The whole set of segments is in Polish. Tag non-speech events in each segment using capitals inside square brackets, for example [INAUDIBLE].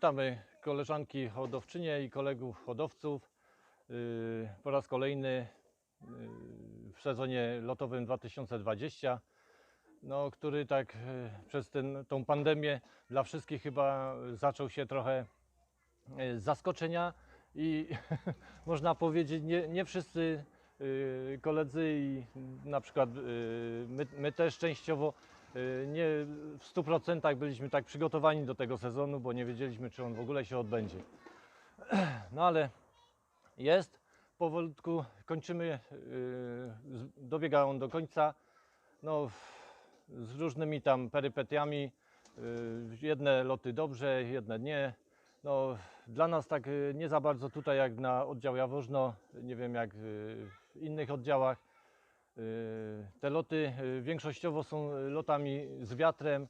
Witamy koleżanki hodowczynie i kolegów hodowców. Yy, Po raz kolejny yy, w sezonie lotowym 2020, no, który tak yy, przez ten, tą pandemię dla wszystkich chyba zaczął się trochę z zaskoczenia i [LAUGHS] można powiedzieć, nie, nie wszyscy koledzy i na przykład my, my też częściowo nie w 100% byliśmy tak przygotowani do tego sezonu, bo nie wiedzieliśmy, czy on w ogóle się odbędzie. [CLEARS THROAT] No ale jest, powolutku kończymy, z- dobiega on do końca. No, z różnymi tam perypetiami. yy, Jedne loty dobrze, jedne nie. No, dla nas tak nie za bardzo tutaj jak na oddział Jaworzno, nie wiem jak w innych oddziałach. Te loty yy, większościowo są lotami z wiatrem.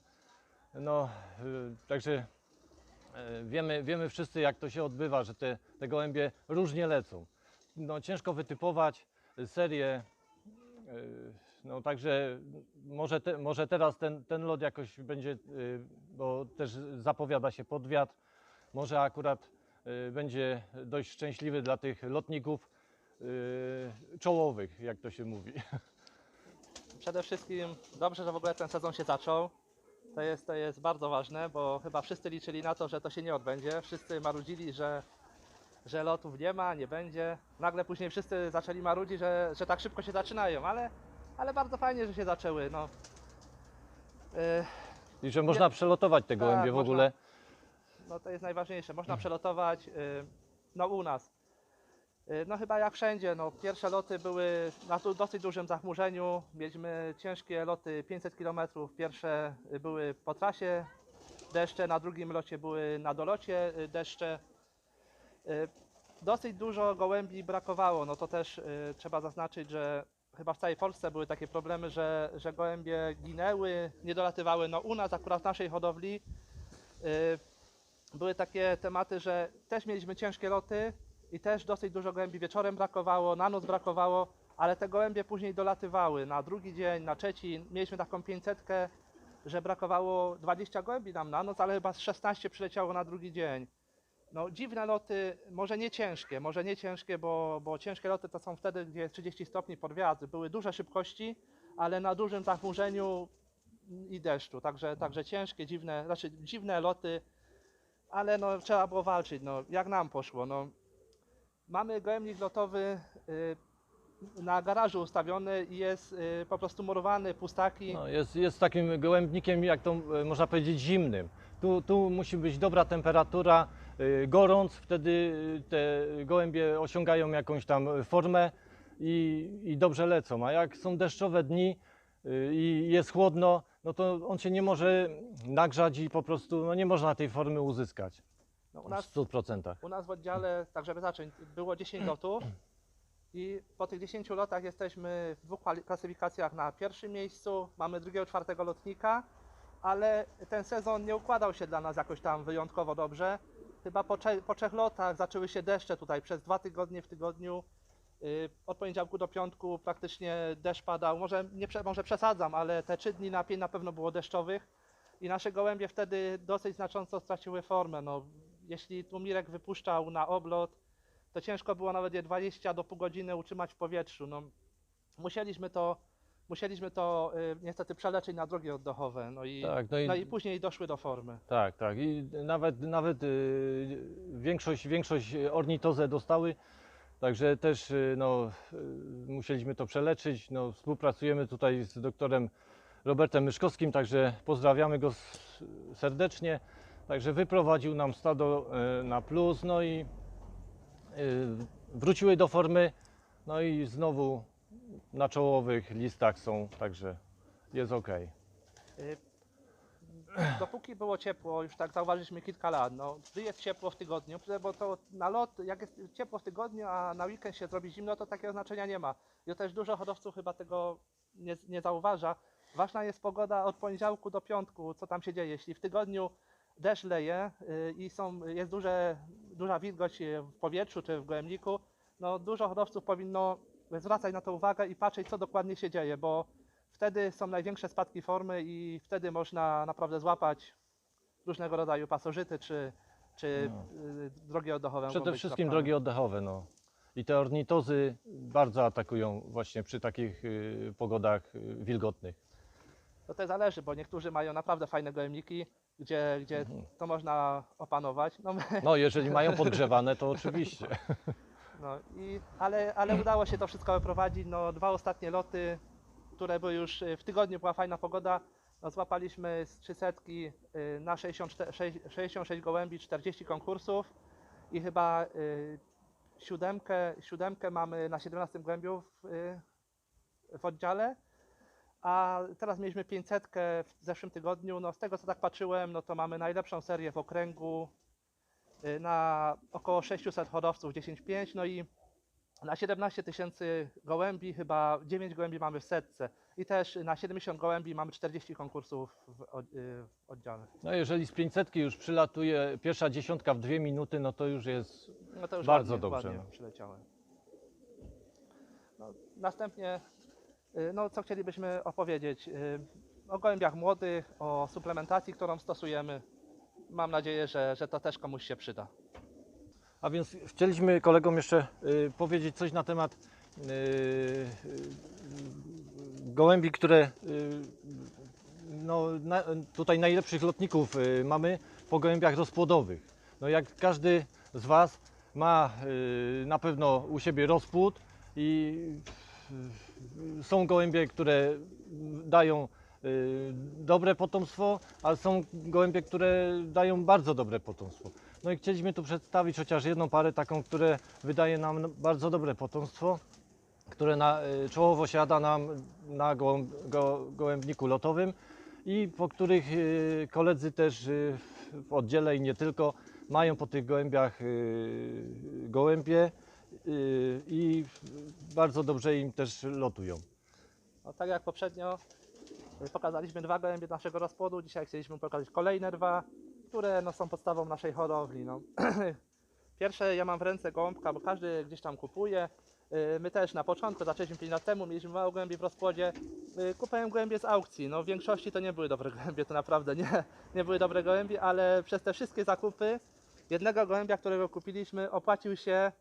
No, yy, także yy, wiemy, wiemy wszyscy jak to się odbywa, że te, te gołębie różnie lecą. No, ciężko wytypować serię. No także może, te, może teraz ten, ten lot jakoś będzie, bo też zapowiada się pod wiatr, może akurat będzie dość szczęśliwy dla tych lotników czołowych, jak to się mówi. Przede wszystkim dobrze, że w ogóle ten sezon się zaczął. To jest, to jest bardzo ważne, bo chyba wszyscy liczyli na to, że to się nie odbędzie. Wszyscy marudzili, że, że lotów nie ma, nie będzie. Nagle później wszyscy zaczęli marudzić, że, że tak szybko się zaczynają, ale, ale bardzo fajnie, że się zaczęły. No. Yy, I że można przelotować te Tak, gołębie w można. ogóle. no to jest najważniejsze. Można [CLEARS THROAT] przelotować, yy, no u nas. Yy, No chyba jak wszędzie, no pierwsze loty były na dosyć dużym zachmurzeniu. Mieliśmy ciężkie loty 500 km. Pierwsze y, były po trasie deszcze, na drugim locie były na dolocie y, deszcze. Y, Dosyć dużo gołębi brakowało, no to też y, trzeba zaznaczyć, że chyba w całej Polsce były takie problemy, że, że gołębie ginęły, nie dolatywały. No u nas akurat w naszej hodowli y, były takie tematy, że też mieliśmy ciężkie loty i też dosyć dużo gołębi wieczorem brakowało, na noc brakowało, ale te gołębie później dolatywały na drugi dzień, na trzeci. Mieliśmy taką 500, że brakowało 20 gołębi nam na noc, ale chyba z 16 przyleciało na drugi dzień. No dziwne loty, może nie ciężkie, może nie ciężkie, bo, bo ciężkie loty to są wtedy, gdzie jest 30 stopni pod wiatr. Były duże szybkości, ale na dużym zachmurzeniu i deszczu. Także, także ciężkie, dziwne, znaczy dziwne loty, ale no trzeba było walczyć, no jak nam poszło. No. Mamy gołębnik lotowy y, na garażu ustawiony i jest y, po prostu murowany, pustaki. No, jest, jest takim gołębnikiem, jak to e, można powiedzieć, zimnym. Tu, tu musi być dobra temperatura, gorąc, wtedy te gołębie osiągają jakąś tam formę i, i dobrze lecą. A jak są deszczowe dni i jest chłodno, no to on się nie może nagrzać i po prostu no nie można tej formy uzyskać No, u, w nas, 100%. u nas w oddziale, tak żeby zacząć, było 10 lotów i po tych 10 lotach jesteśmy w dwóch klasyfikacjach na pierwszym miejscu. Mamy drugiego, czwartego lotnika, ale ten sezon nie układał się dla nas jakoś tam wyjątkowo dobrze. Chyba po, po trzech lotach zaczęły się deszcze tutaj przez dwa tygodnie w tygodniu. Yy, Od poniedziałku do piątku praktycznie deszcz padał. Może, nie, może przesadzam, ale te trzy dni na pięć na pewno było deszczowych i nasze gołębie wtedy dosyć znacząco straciły formę. No, jeśli tłumirek wypuszczał na oblot, to ciężko było nawet je 20 do pół godziny utrzymać w powietrzu. No, musieliśmy to, musieliśmy to y, niestety przeleczyć na drogi oddechowe. No i, Tak, no i- no i później doszły do formy. Tak, tak. I nawet, nawet y, większość, większość ornitozę dostały, także też y, no, y, musieliśmy to przeleczyć. No, współpracujemy tutaj z doktorem Robertem Myszkowskim, także pozdrawiamy go serdecznie. Także wyprowadził nam stado y, na plus, no i y, wróciły do formy, no i znowu na czołowych listach są, także jest ok. Dopóki było ciepło, już tak zauważyliśmy kilka lat, no, jest ciepło w tygodniu, bo to na lot, jak jest ciepło w tygodniu, a na weekend się zrobi zimno, to takiego znaczenia nie ma. I też dużo hodowców chyba tego nie, nie zauważa. Ważna jest pogoda od poniedziałku do piątku, co tam się dzieje. Jeśli w tygodniu deszcz leje y, i są, jest duże, duża wilgoć y, w powietrzu czy w gołębniku, no dużo hodowców powinno zwracać na to uwagę i patrzeć, co dokładnie się dzieje, bo wtedy są największe spadki formy i wtedy można naprawdę złapać różnego rodzaju pasożyty czy, czy No. y, drogi oddechowe. Przede wszystkim drogi oddechowe. No. I te ornitozy bardzo atakują właśnie przy takich pogodach wilgotnych. To też zależy, bo niektórzy mają naprawdę fajne gołębniki, gdzie, gdzie Mhm. to można opanować. No, my, No jeżeli [LAUGHS] mają podgrzewane, to oczywiście. no i, ale, ale udało się to wszystko wyprowadzić. No, dwa ostatnie loty, które były już y, w tygodniu, była fajna pogoda. No, złapaliśmy z 300 y, na 64, sześć- 66 gołębi, 40 konkursów i chyba y, siódemkę, siódemkę mamy na 17 gołębiu w, w oddziale. A teraz mieliśmy 500 w zeszłym tygodniu. No, z tego co tak patrzyłem, no to mamy najlepszą serię w okręgu y, na około 600 hodowców 10,5. No i na 17 tysięcy gołębi chyba 9 gołębi mamy w setce. I też na 70 gołębi mamy 40 konkursów w, y, w oddziale. No jeżeli z 500 już przylatuje pierwsza dziesiątka w dwie minuty, no to już jest No to już Bardzo ładnie, dobrze, ładnie no. przyleciałem. No, następnie, no co chcielibyśmy opowiedzieć? y, O gołębiach młodych, o suplementacji, którą stosujemy. Mam nadzieję, że, że to też komuś się przyda. A więc chcieliśmy kolegom jeszcze y, powiedzieć coś na temat y, y, gołębi, które y, no, tutaj najlepszych lotników y, mamy po gołębiach rozpłodowych. No jak każdy z Was ma y, na pewno u siebie rozpłód i y, są gołębie, które dają y, dobre potomstwo, a są gołębie, które dają bardzo dobre potomstwo. No i chcieliśmy tu przedstawić chociaż jedną parę taką, które wydaje nam bardzo dobre potomstwo, które na, y, czołowo siada nam na gołębniku lotowym i po których y, koledzy też w oddziale i nie tylko mają po tych gołębiach gołębie i bardzo dobrze im też lotują. No, tak jak poprzednio y, pokazaliśmy dwa gołębie naszego rozpłodu, dzisiaj chcieliśmy pokazać kolejne dwa, które no, są podstawą naszej hodowli. No. [CLEARS THROAT] Pierwsze ja mam w ręce gołąbka, bo każdy gdzieś tam kupuje. Y, My też na początku, zaczęliśmy 5 lat temu, mieliśmy mało gołębi w rozpłodzie. Y, Kupowałem gołębie z aukcji. No, w większości to nie były dobre [LAUGHS] gołębie, to naprawdę nie, nie były dobre gołębie, ale przez te wszystkie zakupy jednego gołębia, którego kupiliśmy, opłacił się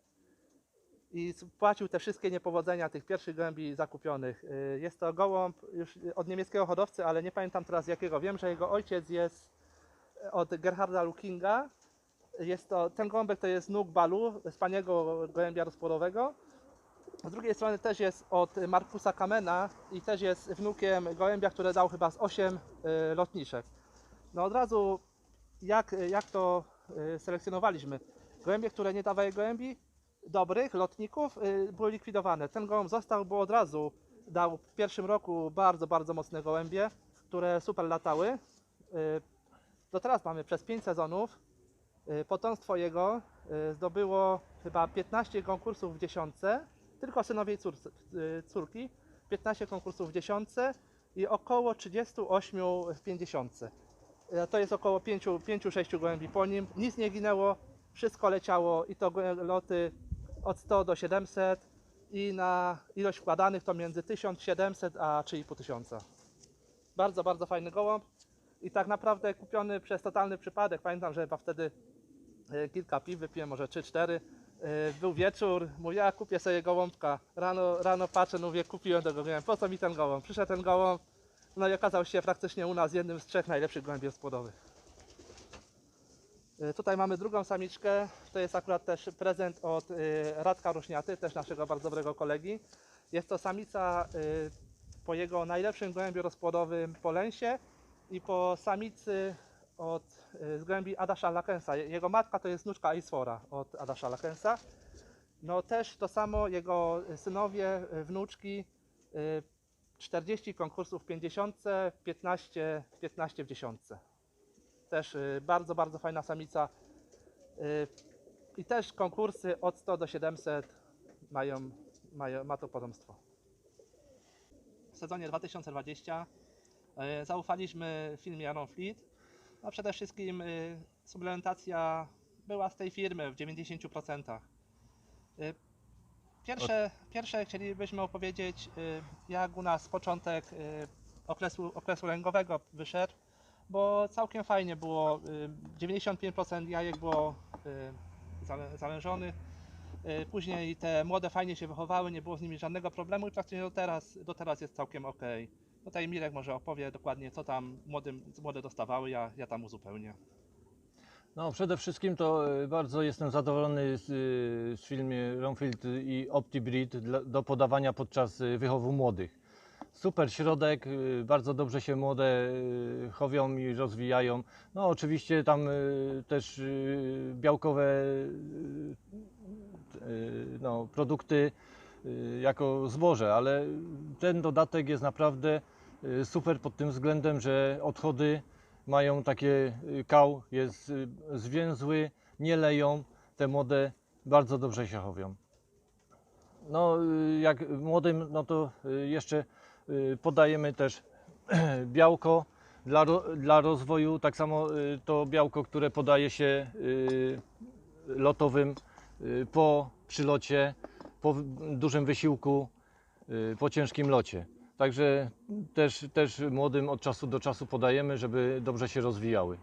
i spłacił te wszystkie niepowodzenia tych pierwszych gołębi zakupionych. Y, Jest to gołąb już od niemieckiego hodowcy, ale nie pamiętam teraz jakiego. Wiem, że jego ojciec jest od Gerharda Lukinga. Jest to, ten gołąbek to jest nóg Balu, z paniego gołębia rozpłodowego. Z drugiej strony też jest od Markusa Kamena i też jest wnukiem gołębia, który dał chyba z 8 y, lotniczek. No od razu jak, jak to y, selekcjonowaliśmy? Gołębie, które nie dawały gołębi, dobrych lotników y, były likwidowane. Ten gołąb został, bo od razu dał w pierwszym roku bardzo, bardzo mocne gołębie, które super latały. Y, Do teraz mamy przez 5 sezonów. y, Potomstwo jego y, zdobyło chyba 15 konkursów w dziesiątce, tylko synowie i y, córki. 15 konkursów w dziesiątce i około 38 w 50. Y, To jest około 5-6 gołębi po nim. Nic nie ginęło, wszystko leciało i to loty od 100 do 700 i na ilość wkładanych to między 1700 a 3500. Bardzo, bardzo fajny gołąb i tak naprawdę kupiony przez totalny przypadek. Pamiętam, że chyba wtedy e, kilka piw wypiłem, może 3-4. E, Był wieczór, mówię, ja kupię sobie gołąbka. Rano, rano patrzę, mówię, kupiłem tego gołębia, po co mi ten gołąb? Przyszedł ten gołąb, no i okazał się praktycznie u nas jednym z trzech najlepszych gołębi rozpłodowych. E, Tutaj mamy drugą samiczkę. To jest akurat też prezent od y, Radka Rośniaty, też naszego bardzo dobrego kolegi. Jest to samica y, po jego najlepszym gołębiu rozpłodowym po lęsie i po samicy od, z gołębi Adasza Lakensa. Jego matka to jest wnuczka Isfora od Adasza Lakensa. No też to samo jego synowie, wnuczki, y, 40 konkursów w 50, 15, 15 w 10 też y, bardzo, bardzo fajna samica. Y, I też konkursy od 100 do 700 mają, mają, ma to potomstwo. W sezonie 2020 y, zaufaliśmy firmie Aron Fleet. No przede wszystkim suplementacja była z tej firmy w 90%. Y, Pierwsze, pierwsze chcielibyśmy opowiedzieć, jak u nas początek okresu, okresu lęgowego wyszedł. Bo całkiem fajnie było. y, 95% jajek było y, zalężonych. Y, Później te młode fajnie się wychowały, nie było z nimi żadnego problemu i praktycznie do teraz, do teraz jest całkiem ok. Tutaj Mirek może opowie dokładnie, co tam młodym, młode dostawały, ja, ja tam uzupełnię. No przede wszystkim to bardzo jestem zadowolony z, z filmie Romfield i OptiBreed do podawania podczas wychowu młodych. Super środek, e, bardzo dobrze się młode e, chowią i rozwijają. No oczywiście tam e, też białkowe no, produkty jako zboże, ale ten dodatek jest naprawdę super pod tym względem, że odchody mają takie y, kał, jest y, zwięzły, nie leją, te młode bardzo dobrze się chowią. No, y, jak młodym, no to y, jeszcze y, podajemy też [CLEARS THROAT] białko dla, dla rozwoju, tak samo y, to białko, które podaje się y, lotowym y, po przylocie, po dużym wysiłku, y, po ciężkim locie. Także też, też młodym od czasu do czasu podajemy, żeby dobrze się rozwijały.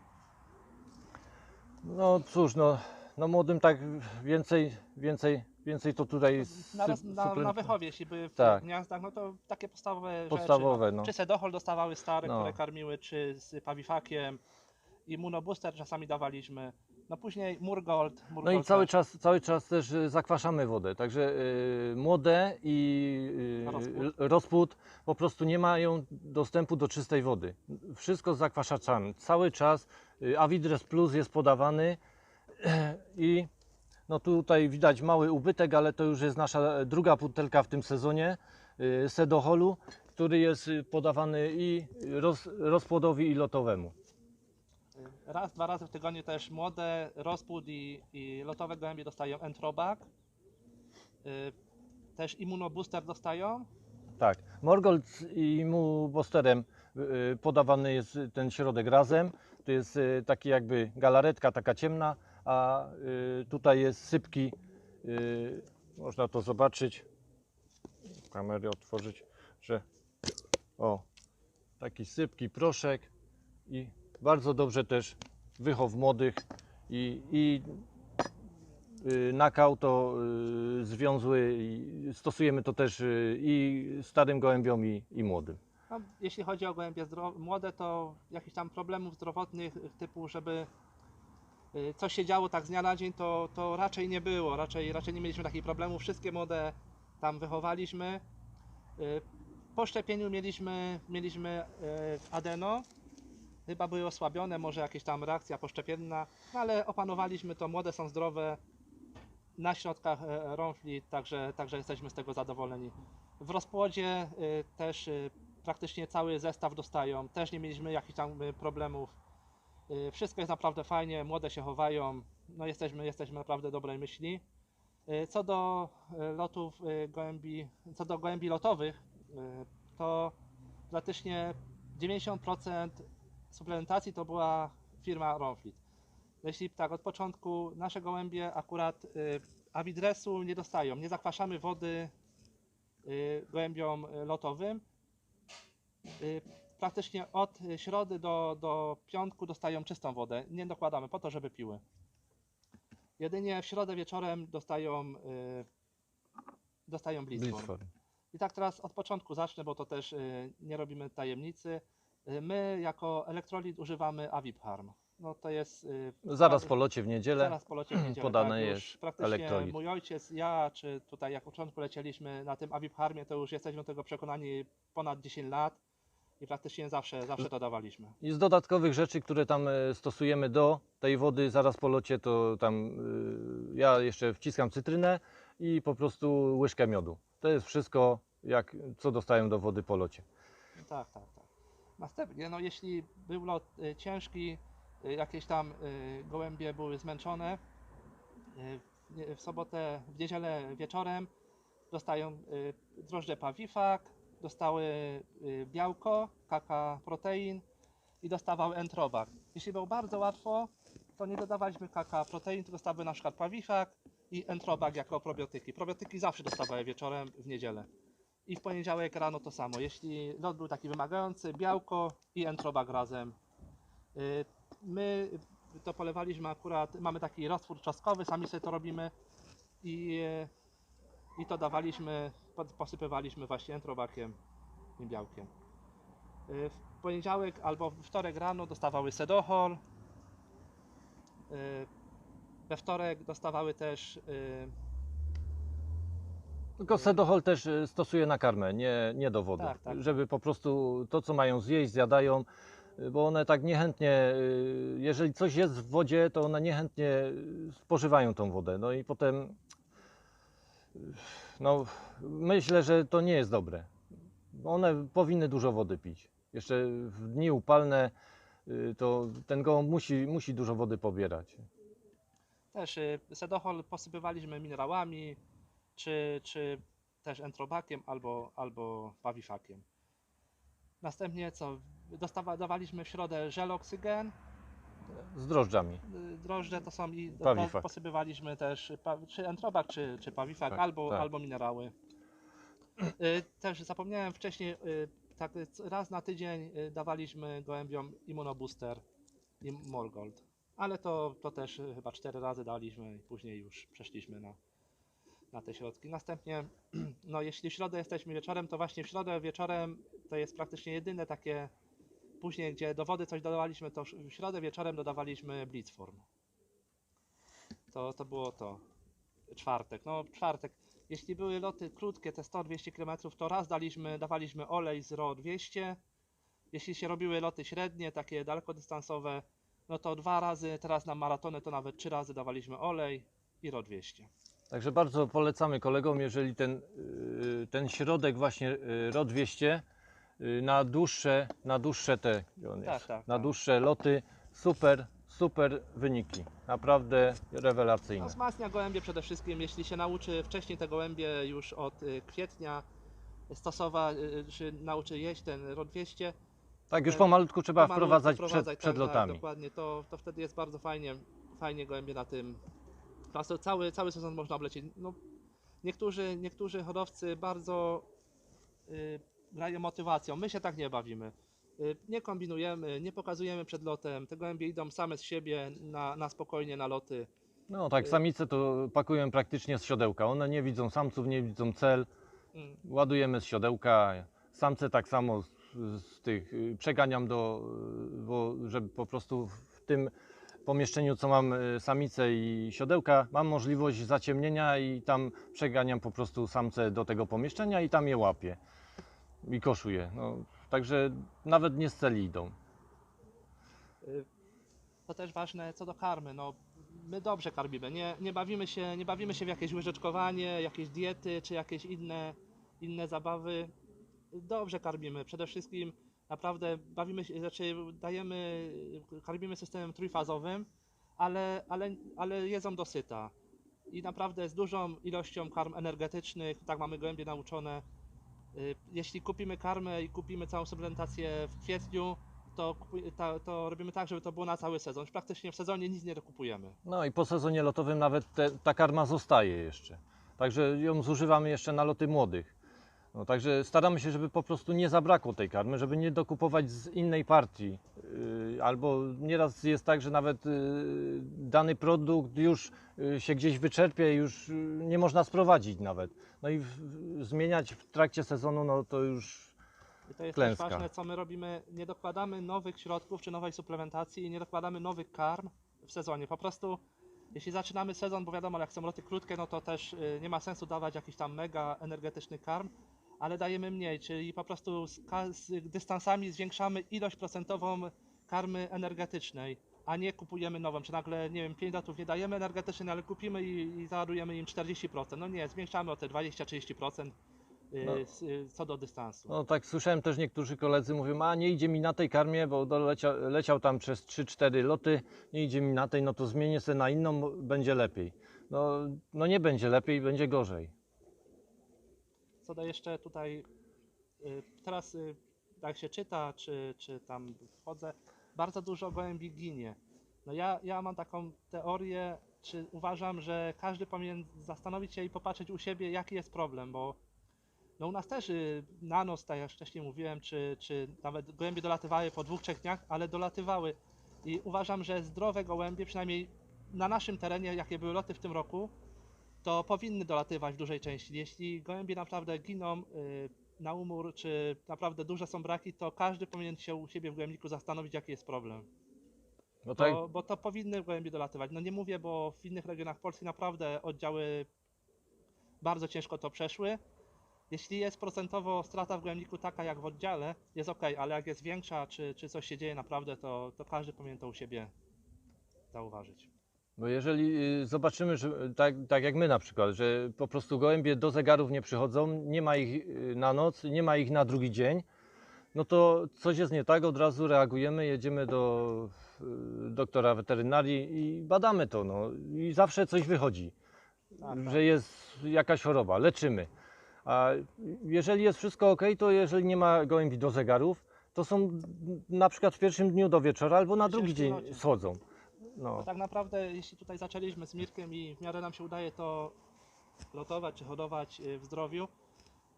No cóż, no, no młodym tak więcej, więcej, więcej to tutaj Na, roz, syp- na, na wychowie, jeśli były w Tak. gniazdach, no to takie podstawowe, Podstawowe, rzeczy. no. Czy sedochol dostawały stare, No. które karmiły, czy z pawifakiem, immunobooster czasami dawaliśmy. No później Murgold. No Murgold i cały też. czas, cały czas też y, zakwaszamy wodę, także y, młode i y, Rozpód. l- rozpód po prostu nie mają dostępu do czystej wody. Wszystko z zakwaszaczami. Cały czas y, Avidres Plus jest podawany [CLEARS THROAT] i no tutaj widać mały ubytek, ale to już jest nasza druga butelka w tym sezonie y, Sedoholu, który jest y, podawany i roz, rozpłodowi i lotowemu. Raz, dwa razy w tygodniu też młode, rozpód i, i lotowe gołębie dostają Entrobak. Y, Też immunobooster dostają. Tak, Morgold i mu Bosterem y, podawany jest ten środek razem. To jest taki jakby galaretka taka ciemna, a y, tutaj jest sypki. y, Można to zobaczyć. Kamerę otworzyć, że o, taki sypki proszek i bardzo dobrze też wychow młodych i, i y, nakał to związły stosujemy to też i starym gołębiom i, i młodym. No, jeśli chodzi o gołębie młode, to jakichś tam problemów zdrowotnych, typu, żeby y, coś się działo tak z dnia na dzień, to, to raczej nie było. Raczej, raczej nie mieliśmy takich problemów. Wszystkie młode tam wychowaliśmy. Y, Po szczepieniu mieliśmy, mieliśmy y, adeno. Chyba były osłabione, może jakaś tam reakcja poszczepienna, ale opanowaliśmy to. Młode są zdrowe. Na środkach e, rąfli, także, także jesteśmy z tego zadowoleni. W rozpłodzie też praktycznie cały zestaw dostają. Też nie mieliśmy jakichś tam problemów. Y, Wszystko jest naprawdę fajnie, młode się chowają. No jesteśmy, jesteśmy naprawdę dobrej myśli. Y, Co do y, lotów gołębi, co do gołębi lotowych, to praktycznie 90% suplementacji to była firma Ronflit. Jeśli tak, od początku nasze gołębie akurat avidresu nie dostają, nie zakwaszamy wody gołębiom lotowym. Praktycznie od środy do, do piątku dostają czystą wodę. Nie dokładamy po to, żeby piły. Jedynie w środę wieczorem dostają, y, dostają. Blitzform. I tak teraz od początku zacznę, bo to też y, nie robimy tajemnicy. Y, My jako elektrolit używamy Avip Harm. No to jest y, Zaraz po locie w niedzielę. Zaraz po locie w niedzielę, podane tak, jest praktycznie elektrolit. Mój ojciec, ja, czy tutaj jak od początku lecieliśmy na tym Avip Harmie, to już jesteśmy tego przekonani ponad 10 lat i praktycznie zawsze, zawsze to dawaliśmy. I z dodatkowych rzeczy, które tam e, stosujemy do tej wody zaraz po locie, to tam y, ja jeszcze wciskam cytrynę i po prostu łyżkę miodu. To jest wszystko, jak, co dostają do wody po locie. Tak, tak, tak. Następnie, no jeśli był lot y, ciężki, y, jakieś tam y, gołębie były zmęczone, y, w nie- w sobotę, w niedzielę wieczorem dostają y, drożdże pawifak, dostały y, białko, kaka protein i dostawały entrobak. Jeśli było bardzo łatwo, to nie dodawaliśmy kaka protein, tylko dostały na przykład pawifak i entrobak jako probiotyki. Probiotyki zawsze dostawały wieczorem w niedzielę. I w poniedziałek rano to samo. Jeśli lot był taki wymagający, białko i entrobak razem. Y, My to polewaliśmy akurat, mamy taki roztwór czosnkowy, sami sobie to robimy i, y, i to dawaliśmy, posypywaliśmy właśnie entrobakiem i białkiem. Y, W poniedziałek albo w wtorek rano dostawały sedohol. Y, We wtorek dostawały też y, Tylko sedohol też stosuje na karmę, nie, nie do wody. Tak, tak. Żeby po prostu to, co mają zjeść, zjadają, bo one tak niechętnie, jeżeli coś jest w wodzie, to one niechętnie spożywają tą wodę. No i potem, no myślę, że to nie jest dobre. One powinny dużo wody pić. Jeszcze w dni upalne y, to ten gołąb musi, musi dużo wody pobierać. Też y, sedohol posypywaliśmy minerałami, czy, czy też entrobakiem albo, albo pawifakiem. Następnie co? Dostawa, dawaliśmy w środę żel oksygen, Z drożdżami. y, drożdże to są i Pawifak. posypywaliśmy też pa, czy entrobak, czy, czy pawifak, Tak, albo, tak. albo minerały. Y, Też zapomniałem wcześniej, y, tak y, c- raz na tydzień y, dawaliśmy gołębiom immunobooster i Morgold. Ale to, to też y, chyba cztery razy daliśmy i później już przeszliśmy na, na te środki. Następnie, [CLEARS THROAT] no jeśli w środę jesteśmy wieczorem, to właśnie w środę wieczorem to jest praktycznie jedyne takie później, gdzie do wody coś dodawaliśmy, to w środę wieczorem dodawaliśmy Blitzform. To, to było to. Czwartek. No czwartek. Jeśli były loty krótkie, te 100-200 km, to raz daliśmy, dawaliśmy olej z RO 200. Jeśli się robiły loty średnie, takie dalekodystansowe, no to dwa razy, teraz na maratony to nawet trzy razy dawaliśmy olej i RO 200. Także bardzo polecamy kolegom, jeżeli ten, y, ten środek właśnie y, RO 200 y, na dłuższe, na dłuższe te, gdzie on Tak, jest? tak, na tak. dłuższe loty, super, super wyniki. Naprawdę No, rewelacyjne. wzmacnia gołębie przede wszystkim, jeśli się nauczy wcześniej te gołębie już od y, kwietnia stosować, y, czy nauczy jeść ten RO 200, Tak, już pomalutku trzeba Pomalutku wprowadzać przed, wprowadzać, przed tak, lotami. Tak, dokładnie, to, to wtedy jest bardzo fajnie, fajnie gołębie na tym. Prostu cały, cały sezon można oblecieć. No, niektórzy, niektórzy hodowcy bardzo y, grają motywacją. My się tak nie bawimy. Y, nie kombinujemy, nie pokazujemy przed lotem. Te gołębie idą same z siebie na, na spokojnie na loty. No tak, samice to pakują praktycznie z siodełka. One nie widzą samców, nie widzą cel. Mm. Ładujemy z siodełka. Samce tak samo z, z tych y, przeganiam do, y, bo żeby po prostu w tym pomieszczeniu, co mam y, samice i siodełka, mam możliwość zaciemnienia i tam przeganiam po prostu samce do tego pomieszczenia i tam je łapię i koszuję. No, także nawet nie z celi idą. To też ważne co do karmy. No, my dobrze karmimy. Nie, nie, bawimy się, nie bawimy się w jakieś łyżeczkowanie, jakieś diety czy jakieś inne, inne zabawy. Dobrze karmimy. Przede wszystkim naprawdę bawimy się, znaczy dajemy, karmimy systemem trójfazowym, ale, ale, ale jedzą dosyta. I naprawdę z dużą ilością karm energetycznych, tak mamy gołębie nauczone. Y, Jeśli kupimy karmę i kupimy całą suplementację w kwietniu, to, ta, to robimy tak, żeby to było na cały sezon. Praktycznie w sezonie nic nie dokupujemy. No i po sezonie lotowym nawet te, ta karma zostaje jeszcze. Także ją zużywamy jeszcze na loty młodych. No, także staramy się, żeby po prostu nie zabrakło tej karmy, żeby nie dokupować z innej partii. Yy, albo nieraz jest tak, że nawet yy, dany produkt już yy, się gdzieś wyczerpie, już nie można sprowadzić nawet. No i w, w, zmieniać w trakcie sezonu, no to już I to jest Klęska. też ważne, co my robimy. Nie dokładamy nowych środków czy nowej suplementacji i nie dokładamy nowych karm w sezonie. Po prostu, jeśli zaczynamy sezon, bo wiadomo, jak są loty krótkie, no to też y, nie ma sensu dawać jakiś tam mega energetyczny karm, ale dajemy mniej, czyli po prostu z, z dystansami zwiększamy ilość procentową karmy energetycznej, a nie kupujemy nową. Czy nagle, nie wiem, 5 lotów nie dajemy energetycznej, ale kupimy i, i załadujemy im 40%. No nie, zwiększamy o te 20-30% y, No. y, co do dystansu. No tak słyszałem też niektórzy koledzy mówią, a nie idzie mi na tej karmie, bo leciał tam przez 3-4 loty, nie idzie mi na tej, no to zmienię sobie na inną, będzie lepiej. No, no nie będzie lepiej, będzie gorzej. Co do jeszcze tutaj, y, teraz y, jak się czyta, czy, czy tam wchodzę, bardzo dużo gołębi ginie. No ja, ja mam taką teorię, czy uważam, że każdy powinien zastanowić się i popatrzeć u siebie, jaki jest problem, bo no u nas też y, na nos, tak jak wcześniej mówiłem, czy, czy nawet gołębie dolatywały po dwóch, trzech dniach, ale dolatywały. I uważam, że zdrowe gołębie, przynajmniej na naszym terenie, jakie były loty w tym roku, to powinny dolatywać w dużej części. Jeśli gołębie naprawdę giną y, na umór, czy naprawdę duże są braki, to każdy powinien się u siebie w gołębniku zastanowić, jaki jest problem. No tak, Bo, bo to powinny gołębie dolatywać. No nie mówię, bo w innych regionach Polski naprawdę oddziały bardzo ciężko to przeszły. Jeśli jest procentowo strata w gołębniku taka jak w oddziale, jest ok, ale jak jest większa, czy, czy coś się dzieje naprawdę, to, to każdy powinien to u siebie zauważyć. Bo jeżeli y, zobaczymy, że tak, tak jak my na przykład, że po prostu gołębie do zegarów nie przychodzą, nie ma ich y, na noc, nie ma ich na drugi dzień, no to coś jest nie tak, od razu reagujemy, jedziemy do y, doktora weterynarii i badamy to. No. I zawsze coś wychodzi, Tak, że jest jakaś choroba, leczymy. A jeżeli jest wszystko ok, to jeżeli nie ma gołębi do zegarów, to są na przykład w pierwszym dniu do wieczora albo na drugi dzień schodzą. No. Tak naprawdę, jeśli tutaj zaczęliśmy z Mirkiem i w miarę nam się udaje to lotować czy hodować y, w zdrowiu,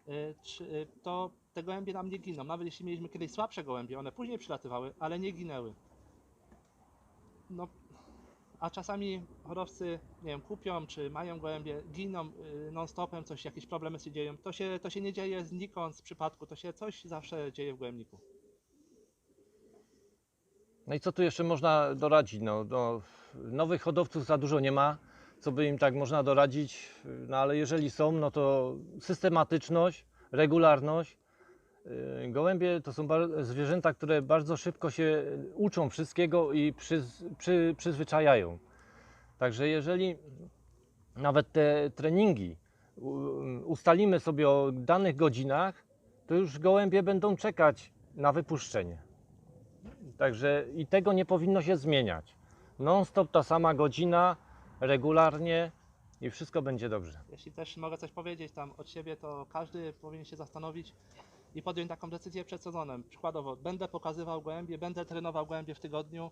y, y, to te gołębie nam nie giną. Nawet jeśli mieliśmy kiedyś słabsze gołębie, one później przylatywały, ale nie ginęły. No, a czasami hodowcy, nie wiem, kupią czy mają gołębie, giną non-stopem, coś, jakieś problemy się dzieją. To się, to się nie dzieje znikąd z przypadku, to się coś zawsze dzieje w gołębniku. No i co tu jeszcze można doradzić? No, no, nowych hodowców za dużo nie ma, co by im tak można doradzić, no ale jeżeli są, no to systematyczność, regularność. Yy, Gołębie to są zwierzęta, które bardzo szybko się uczą wszystkiego i przyz, przy, przyzwyczajają. Także jeżeli nawet te treningi ustalimy sobie o danych godzinach, to już gołębie będą czekać na wypuszczenie. Także i tego nie powinno się zmieniać. Non-stop ta sama godzina, regularnie i wszystko będzie dobrze. Jeśli też mogę coś powiedzieć tam od siebie, to każdy powinien się zastanowić i podjąć taką decyzję przed sezonem. Przykładowo, będę pokazywał gołębie, będę trenował gołębie w tygodniu.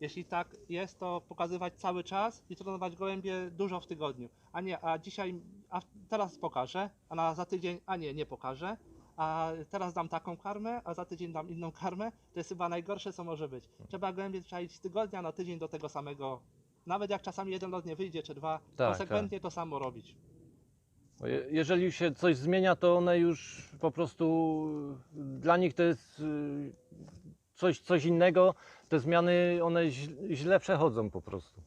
Jeśli tak jest, to pokazywać cały czas i trenować gołębie dużo w tygodniu. A nie, a dzisiaj, a teraz pokażę, a na, za tydzień, a nie, nie pokażę. A teraz dam taką karmę, a za tydzień dam inną karmę. To jest chyba najgorsze, co może być. Trzeba gołębie czaić tygodnia na tydzień do tego samego. Nawet jak czasami jeden lot nie wyjdzie, czy dwa, Tak, konsekwentnie to samo robić. Je- Jeżeli się coś zmienia, to one już po prostu dla nich to jest y, coś, coś innego. Te zmiany one źle przechodzą po prostu.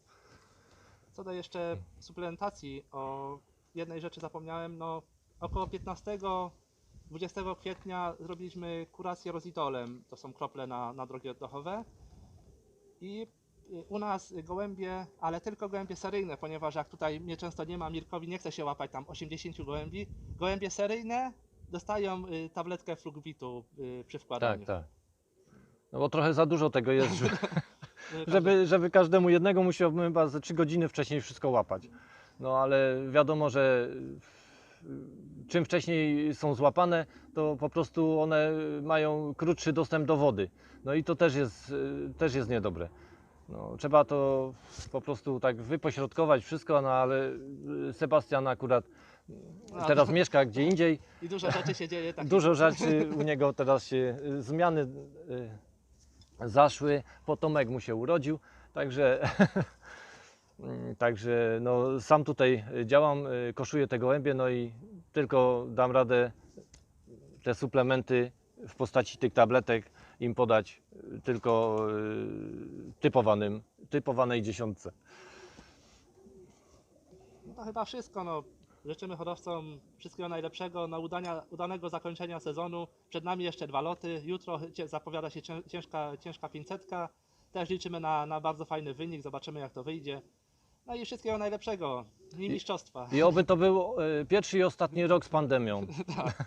Co do jeszcze suplementacji, o jednej rzeczy zapomniałem, no około 15-20 kwietnia zrobiliśmy kurację rozidolem, to są krople na, na drogi oddechowe i y, u nas gołębie, ale tylko gołębie seryjne, ponieważ jak tutaj mnie często nie ma, Mirkowi nie chce się łapać tam 80 gołębi, gołębie seryjne dostają y, tabletkę flugwitu y, przy wkładaniu. Tak, tak. No bo trochę za dużo tego jest, że- Y, [LAUGHS] [LAUGHS] żeby, żeby każdemu jednego musiałbym chyba ze 3 godziny wcześniej wszystko łapać. No ale wiadomo, że czym wcześniej są złapane, to po prostu one mają krótszy dostęp do wody. No i to też jest, y, też jest niedobre. No, trzeba to po prostu tak wypośrodkować wszystko, no ale y, Sebastian akurat A, teraz mieszka gdzie indziej. I dużo rzeczy się dzieje. takich- Dużo rzeczy u niego teraz się y, zmiany zaszły. Potomek mu się urodził, także, [LAUGHS] także no, sam tutaj działam, y, koszuję te gołębie, no i tylko dam radę te suplementy w postaci tych tabletek im podać y, tylko y, typowanym, typowanej dziesiątce. No to chyba wszystko. No. Życzymy hodowcom wszystkiego najlepszego, no udania, udanego zakończenia sezonu. Przed nami jeszcze dwa loty. Jutro zapowiada się cię- ciężka, ciężka 500. Też liczymy na, na bardzo fajny wynik, zobaczymy jak to wyjdzie. No i wszystkiego najlepszego i mistrzostwa. I oby to był y, pierwszy i ostatni rok z pandemią. [LAUGHS] Tak.